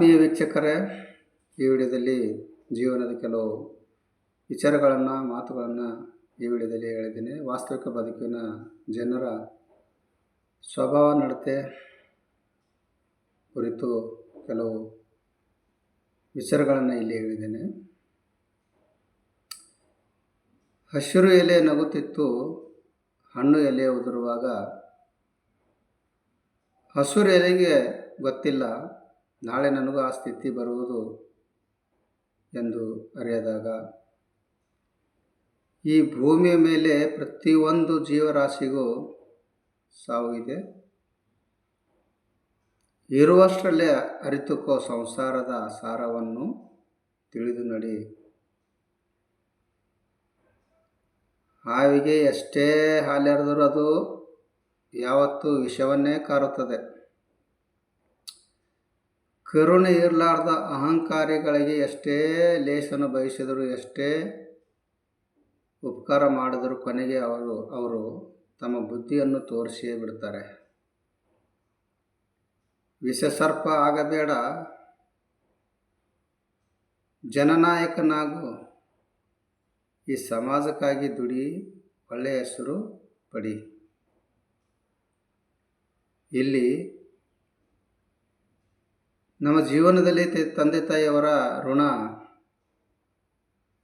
ಪ್ರಿಯ ವೀಕ್ಷಕರೇ, ಈ ವಿಡಿಯೋದಲ್ಲಿ ಜೀವನದ ಕೆಲವು ವಿಚಾರಗಳನ್ನು, ಮಾತುಗಳನ್ನು ಈ ವಿಡಿಯೋದಲ್ಲಿ ಹೇಳಿದ್ದೀನಿ. ವಾಸ್ತವಿಕ ಬದುಕಿನ ಜನರ ಸ್ವಭಾವ, ನಡತೆ ಕುರಿತು ಕೆಲವು ವಿಚಾರಗಳನ್ನು ಇಲ್ಲಿ ಹೇಳಿದ್ದೇನೆ. ಹಸಿರು ಎಲೆ ನಗುತ್ತಿತ್ತು, ಹಣ್ಣು ಎಲೆ ಉದುರುವಾಗ. ಹಸಿರು ಎಲೆಗೆ ಗೊತ್ತಿಲ್ಲ. ನಾಳೆ ನನಗೂ ಆ ಸ್ಥಿತಿ ಬರುವುದು ಎಂದು ಅರಿಯದಾಗ, ಈ ಭೂಮಿಯ ಮೇಲೆ ಪ್ರತಿಯೊಂದು ಜೀವರಾಶಿಗೂ ಸಾವು ಇದೆ. ಇರುವಷ್ಟರಲ್ಲೇ ಅರಿತುಕೋ ಸಂಸಾರದ ಸಾರವನ್ನು ತಿಳಿದು ನಡಿ. ಹಾವಿಗೆ ಎಷ್ಟೇ ಹಾಲೆರೆದರೂ ಅದು ಯಾವತ್ತೂ ವಿಷವನ್ನೇ ಕಾರುತ್ತದೆ. ಕರುಣೆ ಇರಲಾರ್ದ ಅಹಂಕಾರಿಗಳಿಗೆ ಎಷ್ಟೇ ಲೇಸನ್ನು ಬಯಸಿದರೂ, ಎಷ್ಟೇ ಉಪಕಾರ ಮಾಡಿದರೂ ಕೊನೆಗೆ ಅವರು ಅವರು ತಮ್ಮ ಬುದ್ಧಿಯನ್ನು ತೋರಿಸಿಯೇ ಬಿಡ್ತಾರೆ. ವಿಷಸರ್ಪ ಆಗಬೇಡ. ಜನನಾಯಕನಾಗು. ಈ ಸಮಾಜಕ್ಕಾಗಿ ದುಡಿ, ಒಳ್ಳೆಯ ಹೆಸರು ಪಡಿ. ಇಲ್ಲಿ ನಮ್ಮ ಜೀವನದಲ್ಲಿ ತಂದೆ ತಾಯಿಯವರ ಋಣ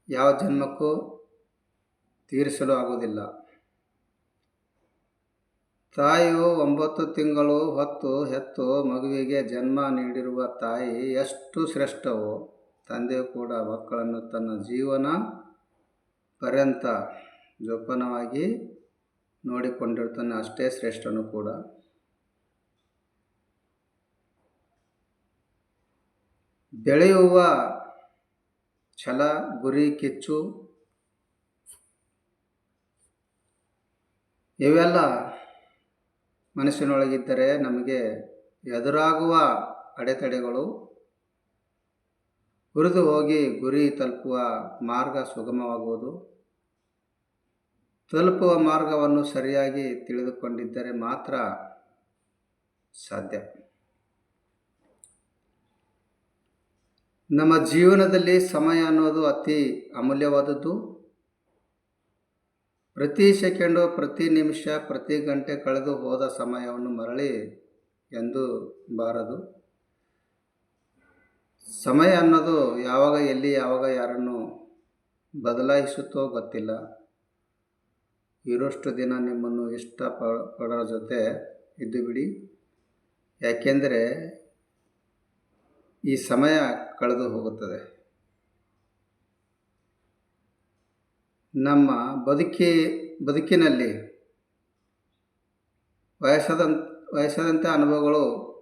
ಯಾವ ಜನ್ಮಕ್ಕೂ ತೀರಿಸಲು ಆಗುವುದಿಲ್ಲ. ತಾಯಿಯು ಒಂಬತ್ತು ತಿಂಗಳು ಹೊತ್ತು ಹೆತ್ತು ಮಗುವಿಗೆ ಜನ್ಮ ನೀಡಿರುವ ತಾಯಿ ಎಷ್ಟು ಶ್ರೇಷ್ಠವೋ ತಂದೆಯು ಕೂಡ ಮಕ್ಕಳನ್ನು ತನ್ನ ಜೀವನ ಪರ್ಯಂತ ಜೋಪಾನವಾಗಿ ನೋಡಿಕೊಂಡಿರ್ತಾನೆ. ಅಷ್ಟೇ ಶ್ರೇಷ್ಠನು ಕೂಡ. ಬೆಳೆಯುವ ಛಲ, ಗುರಿ, ಕಿಚ್ಚು ಇವೆಲ್ಲ ಮನಸ್ಸಿನೊಳಗಿದ್ದರೆ ನಮಗೆ ಎದುರಾಗುವ ಅಡೆತಡೆಗಳು, ಹುರಿದು ಹೋಗಿ ಗುರಿ ತಲುಪುವ ಮಾರ್ಗ ಸುಗಮವಾಗುವುದು. ತಲುಪುವ ಮಾರ್ಗವನ್ನು ಸರಿಯಾಗಿ ತಿಳಿದುಕೊಂಡಿದ್ದರೆ ಮಾತ್ರ ಸಾಧ್ಯ. ನಮ್ಮ ಜೀವನದಲ್ಲಿ ಸಮಯ ಅನ್ನೋದು ಅತಿ ಅಮೂಲ್ಯವಾದದ್ದು. ಪ್ರತಿ ಸೆಕೆಂಡು, ಪ್ರತಿ ನಿಮಿಷ, ಪ್ರತಿ ಗಂಟೆ ಕಳೆದು ಹೋದ ಸಮಯವನ್ನು ಮರಳಿ ಎಂದು ಬಾರದು. ಸಮಯ ಅನ್ನೋದು ಯಾವಾಗ, ಎಲ್ಲಿ, ಯಾವಾಗ, ಯಾರನ್ನು ಬದಲಾಯಿಸುತ್ತೋ ಗೊತ್ತಿಲ್ಲ. ಇರೋಷ್ಟು ದಿನ ನಿಮ್ಮನ್ನು ಇಷ್ಟ ಪ- ಪಡೋರ ಜೊತೆ ಇದ್ದು ಬಿಡಿ. ಯಾಕೆಂದರೆ ಈ ಸಮಯ ಕಳೆದು ಹೋಗುತ್ತದೆ. ನಮ್ಮ ಬದುಕಿ, ಬದುಕಿನಲ್ಲಿ ವಯಸ್ಸಾದಂತ ವಯಸ್ಸಾದಂಥ ಅನುಭವಗಳು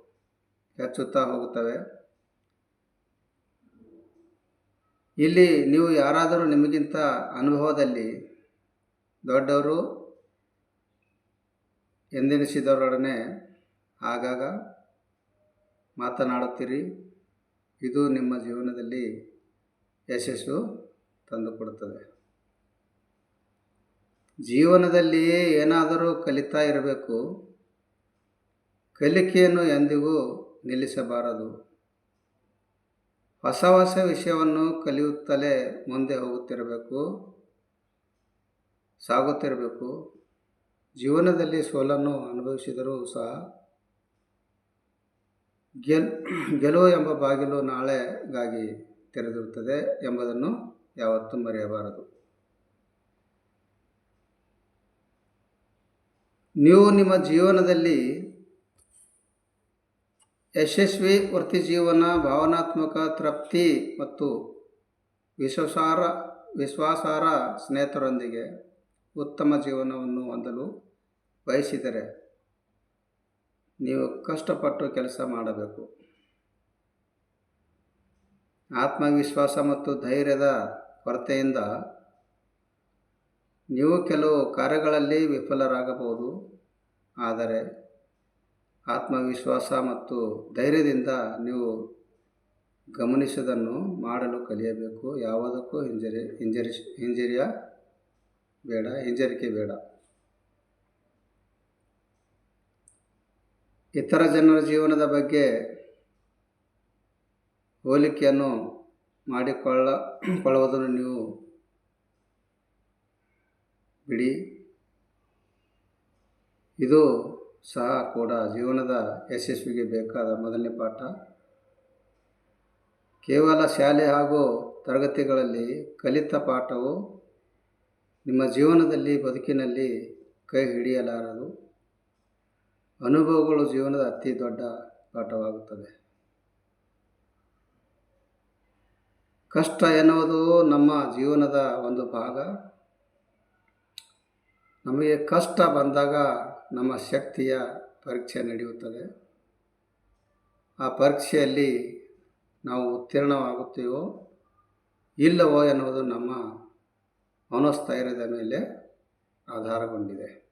ಹೆಚ್ಚುತ್ತಾ ಹೋಗುತ್ತವೆ. ಇಲ್ಲಿ ನೀವು ಯಾರಾದರೂ ನಿಮಗಿಂತ ಅನುಭವದಲ್ಲಿ ದೊಡ್ಡವರು ಎಂದೆನಿಸಿದವರೊಡನೆ ಆಗಾಗ ಮಾತನಾಡುತ್ತೀರಿ. ಇದು ನಿಮ್ಮ ಜೀವನದಲ್ಲಿ ಯಶಸ್ಸು ತಂದುಕೊಡುತ್ತದೆ. ಜೀವನದಲ್ಲಿ ಏನಾದರೂ ಕಲಿತಾ ಇರಬೇಕು, ಕಲಿಕೆಯನ್ನು ಎಂದಿಗೂ ನಿಲ್ಲಿಸಬಾರದು. ಹೊಸ ಹೊಸ ವಿಷಯವನ್ನು ಕಲಿಯುತ್ತಲೇ ಮುಂದೆ ಹೋಗುತ್ತಿರಬೇಕು, ಸಾಗುತ್ತಿರಬೇಕು. ಜೀವನದಲ್ಲಿ ಸೋಲನ್ನು ಅನುಭವಿಸಿದರೂ ಸಹ ಗೆಲ್, ಗೆಲುವು ಎಂಬ ಬಾಗಿಲು ನಾಳೆಗಾಗಿ ತೆರೆದಿರುತ್ತದೆ ಎಂಬುದನ್ನು ಯಾವತ್ತೂ ಮರೆಯಬಾರದು. ನೀವು ನಿಮ್ಮ ಜೀವನದಲ್ಲಿ ಯಶಸ್ವಿ ವೃತ್ತಿ ಜೀವನ, ಭಾವನಾತ್ಮಕ ತೃಪ್ತಿ ಮತ್ತು ವಿಶ್ವಾಸಾರ ವಿಶ್ವಾಸಾರ ಸ್ನೇಹಿತರೊಂದಿಗೆ ಉತ್ತಮ ಜೀವನವನ್ನು ಹೊಂದಲು ಬಯಸಿದರೆ ನೀವು ಕಷ್ಟಪಟ್ಟು ಕೆಲಸ ಮಾಡಬೇಕು. ಆತ್ಮವಿಶ್ವಾಸ ಮತ್ತು ಧೈರ್ಯದ ಕೊರತೆಯಿಂದ ನೀವು ಕೆಲವು ಕಾರ್ಯಗಳಲ್ಲಿ ವಿಫಲರಾಗಬಹುದು. ಆದರೆ ಆತ್ಮವಿಶ್ವಾಸ ಮತ್ತು ಧೈರ್ಯದಿಂದ ನೀವು ಗಮನಿಸುವುದನ್ನು ಮಾಡಲು ಕಲಿಯಬೇಕು. ಯಾವುದಕ್ಕೂ ಹಿಂಜರಿ ಹಿಂಜರಿ ಹಿಂಜರಿಯ ಬೇಡ, ಹಿಂಜರಿಕೆ ಬೇಡ. ಇತರ ಜನರ ಜೀವನದ ಬಗ್ಗೆ ಹೋಲಿಕೆಯನ್ನು ಮಾಡಿಕೊಳ್ಳ, ಕೊಳ್ಳುವುದನ್ನು ನೀವು ಬಿಡಿ. ಇದು ಸಹ ಕೂಡ ಜೀವನದ ಯಶಸ್ವಿಗೆ ಬೇಕಾದ ಮೊದಲನೇ ಪಾಠ. ಕೇವಲ ಶಾಲೆ ಹಾಗೂ ತರಗತಿಗಳಲ್ಲಿ ಕಲಿತ ಪಾಠವು ನಿಮ್ಮ ಜೀವನದಲ್ಲಿ, ಬದುಕಿನಲ್ಲಿ ಕೈ ಹಿಡಿಯಲಾರದು. ಅನುಭವಗಳು ಜೀವನದ ಅತಿ ದೊಡ್ಡ ಪಾಠವಾಗುತ್ತದೆ. ಕಷ್ಟ ಎನ್ನುವುದು ನಮ್ಮ ಜೀವನದ ಒಂದು ಭಾಗ. ನಮಗೆ ಕಷ್ಟ ಬಂದಾಗ ನಮ್ಮ ಶಕ್ತಿಯ ಪರೀಕ್ಷೆ ನಡೆಯುತ್ತದೆ. ಆ ಪರೀಕ್ಷೆಯಲ್ಲಿ ನಾವು ಉತ್ತೀರ್ಣವಾಗುತ್ತೇವೋ ಇಲ್ಲವೋ ಎನ್ನುವುದು ನಮ್ಮ ಮನೋಸ್ಥೈರ್ಯದ ಮೇಲೆ ಆಧಾರಗೊಂಡಿದೆ.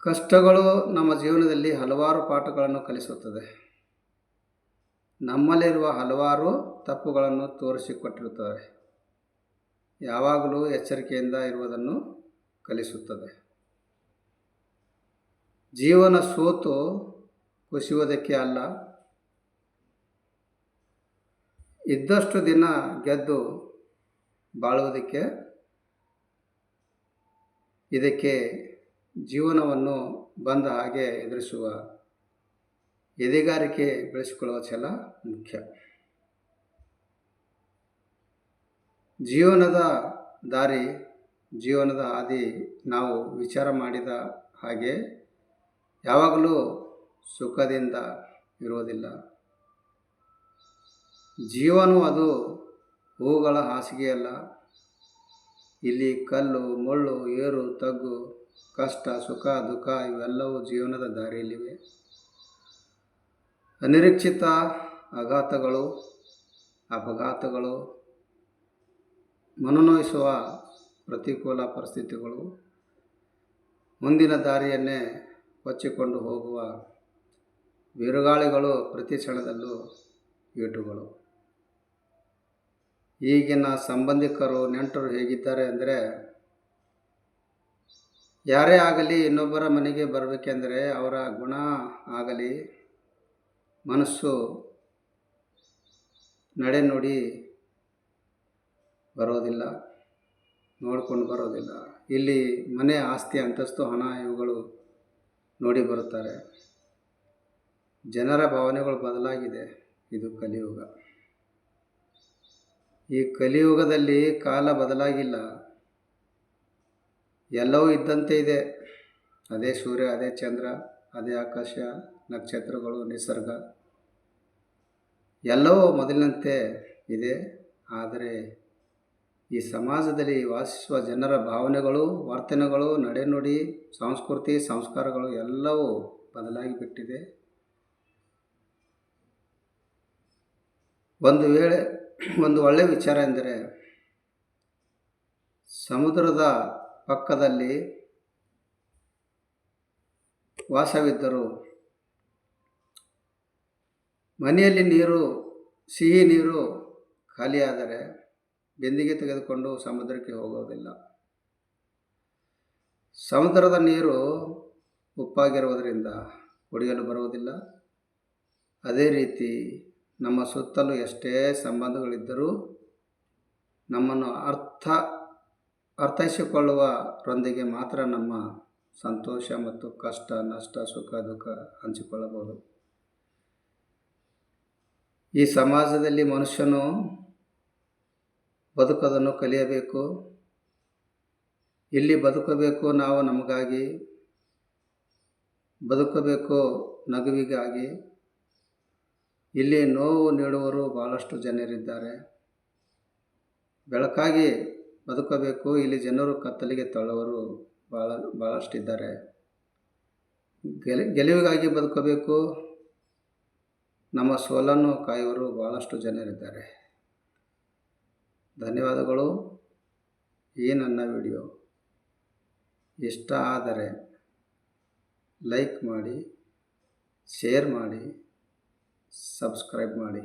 ಕಷ್ಟಗಳು ನಮ್ಮ ಜೀವನದಲ್ಲಿ ಹಲವಾರು ಪಾಠಗಳನ್ನು ಕಲಿಸುತ್ತದೆ. ನಮ್ಮಲ್ಲಿರುವ ಹಲವಾರು ತಪ್ಪುಗಳನ್ನು ತೋರಿಸಿಕೊಟ್ಟಿರುತ್ತವೆ. ಯಾವಾಗಲೂ ಎಚ್ಚರಿಕೆಯಿಂದ ಇರುವುದನ್ನು ಕಲಿಸುತ್ತದೆ. ಜೀವನ ಸೋತು ಕುಸಿಯುವುದಕ್ಕೆ ಅಲ್ಲ. ಇದ್ದಷ್ಟು ದಿನ ಗೆದ್ದು ಬಾಳುವುದಕ್ಕೆ ಇದಕ್ಕೆ ಜೀವನವನ್ನು ಬಂದ ಹಾಗೆ ಎದುರಿಸುವ ಎದೆಗಾರಿಕೆ ಬೆಳೆಸಿಕೊಳ್ಳುವ ಛಲ ಮುಖ್ಯ. ಜೀವನದ ದಾರಿ, ಜೀವನದ ಹಾದಿ ನಾವು ವಿಚಾರ ಮಾಡಿದ ಹಾಗೆ ಯಾವಾಗಲೂ ಸುಖದಿಂದ ಇರೋದಿಲ್ಲ ಜೀವನವು ಅದು ಹೂಗಳ ಹಾಸಿಗೆಯಲ್ಲ. ಇಲ್ಲಿ ಕಲ್ಲು, ಮುಳ್ಳು, ಏರು, ತಗ್ಗು ಕಷ್ಟ, ಸುಖ, ದುಃಖ ಇವೆಲ್ಲವೂ ಜೀವನದ ದಾರಿಯಲ್ಲಿವೆ. ಅನಿರೀಕ್ಷಿತ ಆಘಾತಗಳು, ಅಪಘಾತಗಳು, ಮನನೋಯಿಸುವ ಪ್ರತಿಕೂಲ ಪರಿಸ್ಥಿತಿಗಳು ಮುಂದಿನ ದಾರಿಯನ್ನೇ ಕೊಚ್ಚಿಕೊಂಡು ಹೋಗುವ ಬಿರುಗಾಳಿಗಳು ಪ್ರತಿ ಕ್ಷಣದಲ್ಲೂ ಏಟುಗಳು. ಈಗಿನ ಸಂಬಂಧಿಕರು, ನೆಂಟರು ಹೇಗಿದ್ದಾರೆ ಅಂದರೆ ಯಾರೇ ಆಗಲಿ ಇನ್ನೊಬ್ಬರ ಮನೆಗೆ ಬರಬೇಕೆಂದರೆ ಅವರ ಗುಣ ಆಗಲಿ ಮನಸ್ಸು ನಡೆನುಡಿ ಬರೋದಿಲ್ಲ, ನೋಡ್ಕೊಂಡು ಬರೋದಿಲ್ಲ. ಇಲ್ಲಿ ಮನೆ ಆಸ್ತಿ, ಅಂತಸ್ತು, ಹಣ ಇವುಗಳು ನೋಡಿ ಬರುತ್ತಾರೆ. ಜನರ ಭಾವನೆಗಳು ಬದಲಾಗಿದೆ. ಇದು ಕಲಿಯುಗ. ಈ ಕಲಿಯುಗದಲ್ಲಿ ಕಾಲ ಬದಲಾಗಿಲ್ಲ. ಎಲ್ಲವೂ ಇದ್ದಂತೆ ಇದೆ. ಅದೇ ಸೂರ್ಯ, ಅದೇ ಚಂದ್ರ, ಅದೇ ಆಕಾಶ, ನಕ್ಷತ್ರಗಳು, ನಿಸರ್ಗ. ಎಲ್ಲವೂ ಮೊದಲಿನಂತೆ ಇದೆ. ಆದರೆ ಈ ಸಮಾಜದಲ್ಲಿ ವಾಸಿಸುವ ಜನರ ಭಾವನೆಗಳು, ವರ್ತನೆಗಳು ನಡೆನುಡಿ ಸಂಸ್ಕೃತಿ, ಸಂಸ್ಕಾರಗಳು ಎಲ್ಲವೂ ಬದಲಾಗಿ ಬಿಟ್ಟಿದೆ. ಒಂದು ವೇಳೆ, ಒಂದು ಒಳ್ಳೆಯ ವಿಚಾರ ಎಂದರೆ ಸಮುದ್ರದ ಪಕ್ಕದಲ್ಲಿ ವಾಸವಿದ್ದರು ಮನೆಯಲ್ಲಿ ನೀರು, ಸಿಹಿ ನೀರು ಖಾಲಿಯಾದರೆ ಬೆಂದಿಗೆ ತೆಗೆದುಕೊಂಡು ಸಮುದ್ರಕ್ಕೆ ಹೋಗೋದಿಲ್ಲ. ಸಮುದ್ರದ ನೀರು ಉಪ್ಪಾಗಿರುವುದರಿಂದ ಕುಡಿಯಲು ಬರುವುದಿಲ್ಲ. ಅದೇ ರೀತಿ ನಮ್ಮ ಸುತ್ತಲೂ ಎಷ್ಟೇ ಸಂಬಂಧಗಳಿದ್ದರೂ ನಮ್ಮನ್ನು ಅರ್ಥ ಅರ್ಥೈಸಿಕೊಳ್ಳುವರೊಂದಿಗೆ ಮಾತ್ರ ನಮ್ಮ ಸಂತೋಷ ಮತ್ತು ಕಷ್ಟ, ನಷ್ಟ, ಸುಖ, ದುಃಖ ಹಂಚಿಕೊಳ್ಳಬಹುದು. ಈ ಸಮಾಜದಲ್ಲಿ ಮನುಷ್ಯನು ಬದುಕೋದನ್ನು ಕಲಿಯಬೇಕು. ಇಲ್ಲಿ ಬದುಕಬೇಕು ನಾವು ನಮಗಾಗಿ, ಬದುಕಬೇಕು ನಗುವಿಗಾಗಿ. ಇಲ್ಲಿ ನೋವು ನೀಡುವರು ಭಾಳಷ್ಟು ಜನರಿದ್ದಾರೆ. ಬೆಳಕಾಗಿ ಬದುಕಬೇಕು. ಇಲ್ಲಿ ಜನರು ಕತ್ತಲಿಗೆ ತಳ್ಳವರು ಭಾಳ ಭಾಳಷ್ಟಿದ್ದಾರೆ ಗೆಲ, ಗೆಲುವಿಗಾಗಿ ಬದುಕಬೇಕು. ನಮ್ಮ ಸೋಲನ್ನು ಕಾಯುವರು ಭಾಳಷ್ಟು ಜನರಿದ್ದಾರೆ. ಧನ್ಯವಾದಗಳು. ಈ ನನ್ನ ವಿಡಿಯೋ ಇಷ್ಟ ಆದರೆ ಲೈಕ್ ಮಾಡಿ, ಶೇರ್ ಮಾಡಿ, ಸಬ್ಸ್ಕ್ರೈಬ್ ಮಾಡಿ.